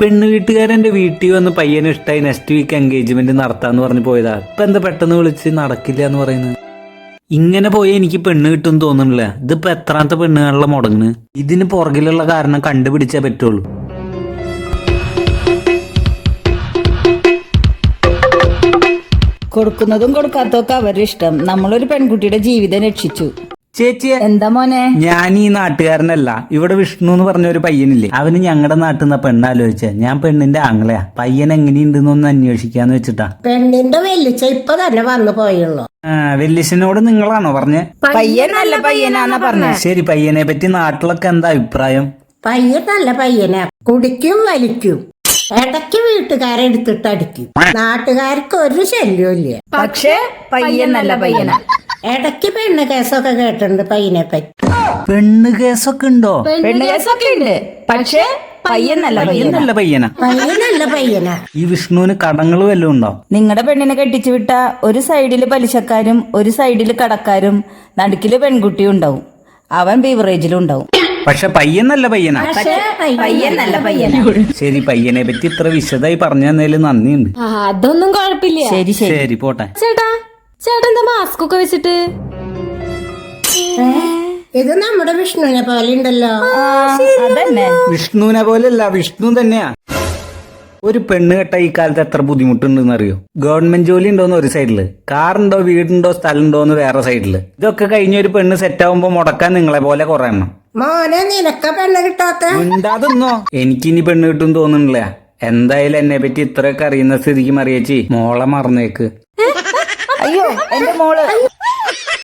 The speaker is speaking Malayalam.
പെണ്ണ് വീട്ടുകാരെന്റെ വീട്ടിൽ വന്ന് പയ്യന് ഇഷ്ടമായി നെക്സ്റ്റ് വീക്ക് എൻഗേജ്മെന്റ് നടത്താന്ന് പറഞ്ഞു പോയതാ. ഇപ്പൊ എന്താ പെട്ടെന്ന് വിളിച്ച് നടക്കില്ല എന്ന് പറയുന്നത്? ഇങ്ങനെ പോയി എനിക്ക് പെണ്ണ് കിട്ടും തോന്നുന്നില്ല. ഇതിപ്പോ എത്രാമത്തെ പെണ്ണുകളിലെ മുടങ്ങുന്നു? ഇതിന് പുറകിലുള്ള കാരണം കണ്ടുപിടിച്ചേ പറ്റുള്ളൂ. കൊടുക്കുന്നതും കൊടുക്കാത്തതൊക്കെ അവരുടെ ഇഷ്ടം. നമ്മളൊരു പെൺകുട്ടിയുടെ ജീവിതം രക്ഷിച്ചു. ചേച്ചിയെ? എന്താ മോനെ? ഞാൻ ഈ നാട്ടുകാരനല്ല. ഇവിടെ വിഷ്ണു എന്ന് പറഞ്ഞ ഒരു പയ്യനില്ലേ? അവന് ഞങ്ങളുടെ നാട്ടിൽ നിന്ന് പെണ്ണ് ആലോചിച്ച. ഞാൻ പെണ്ണിന്റെ ആങ്ങളെയാ. പയ്യൻ എങ്ങനെയുണ്ട് എങ്ങനെയുണ്ടെന്നൊന്ന് അന്വേഷിക്കാന്ന് വെച്ചിട്ടാ. പെണ്ണിന്റെ വെല്ലിച്ച ഇപ്പൊ തന്നെ വന്നു പോയുള്ളൂ. ആ വെല്ലിശനോട് നിങ്ങളാണോ പറഞ്ഞേ? പയ്യൻ നല്ല പയ്യനാന്നാ പറഞ്ഞ. ശരി പയ്യനെ പറ്റി നാട്ടിലൊക്കെ എന്താ അഭിപ്രായം? പയ്യൻ നല്ല പയ്യനാ. കുടിക്കും വലിക്കും. ഇടയ്ക്ക് വീട്ടുകാരെ എടുത്തിട്ട് അടിക്കും. നാട്ടുകാർക്ക് ഒരു ശല്യവും ഇല്ല. പക്ഷേ പയ്യൻ നല്ല പയ്യനാ. ഇടയ്ക്ക് പെണ്ണ് കേസൊക്കെ കേട്ടിട്ടുണ്ട് പയ്യനെ പറ്റി പെണ്ണ് കേസൊക്കെ ഉണ്ടോ? പെണ്ണ് കേസൊക്കെ ഉണ്ട്. പക്ഷേ പയ്യൻ പയ്യനല്ല പയ്യനാ. പയ്യനാ. പയ്യൻ ഈ വിഷ്ണുവിന് കടങ്ങൾ വല്ലതും ഉണ്ടോ? നിങ്ങളുടെ പെണ്ണിനെ കെട്ടിച്ചു വിട്ട ഒരു സൈഡിൽ പലിശക്കാരും ഒരു സൈഡിൽ കടക്കാരും നടുക്കിൽ പെൺകുട്ടിയും ഉണ്ടാവും. അവൻ ബീവറേജിലും ഉണ്ടാവും. പക്ഷെ പയ്യൻ നല്ല പയ്യനാ. പയ്യൻ നല്ല പയ്യനാ. ശരി പയ്യനെ പറ്റി ഇത്ര വിശദമായി പറഞ്ഞു തന്നതിൽ നന്ദിയുണ്ട്. ആ, അതൊന്നും കുഴപ്പമില്ല. ശരി ശരി. ശരി പോട്ടെ. ചേട്ടാ മാസ്ക് ഒക്കെ വെച്ചിട്ട് ഇത് നമ്മുടെ വിഷ്ണുവിനെ പോലെ ഉണ്ടല്ലോ. അതന്നെ. വിഷ്ണുവിനെ പോലെയല്ല വിഷ്ണു തന്നെയാ. ഒരു പെണ്ണ് കെട്ട ഈ കാലത്ത് എത്ര ബുദ്ധിമുട്ടുണ്ടെന്ന് അറിയോ ഗവൺമെന്റ് ജോലി ഉണ്ടോന്ന് ഒരു സൈഡിൽ. കാറുണ്ടോ വീടുണ്ടോ സ്ഥലമുണ്ടോ എന്ന് വേറെ സൈഡിൽ. ഇതൊക്കെ കഴിഞ്ഞ ഒരു പെണ്ണ് സെറ്റ് ആവുമ്പോ മുടക്കാൻ നിങ്ങളെ പോലെ കുറെ എണ്ണം. മോനെ നിനക്ക പെണ്ണ് കിട്ടാത്ത? ഉണ്ടാതെന്നോ എനിക്കിനി പെണ്ണ് കിട്ടും തോന്നുന്നില്ല. എന്തായാലും എന്നെ പറ്റി ഇത്രയൊക്കെ അറിയുന്ന സ്ഥിതിക്ക് മറിയച്ചി മോളെ മറന്നേക്ക്. അയ്യോ എന്റെ മോൾ.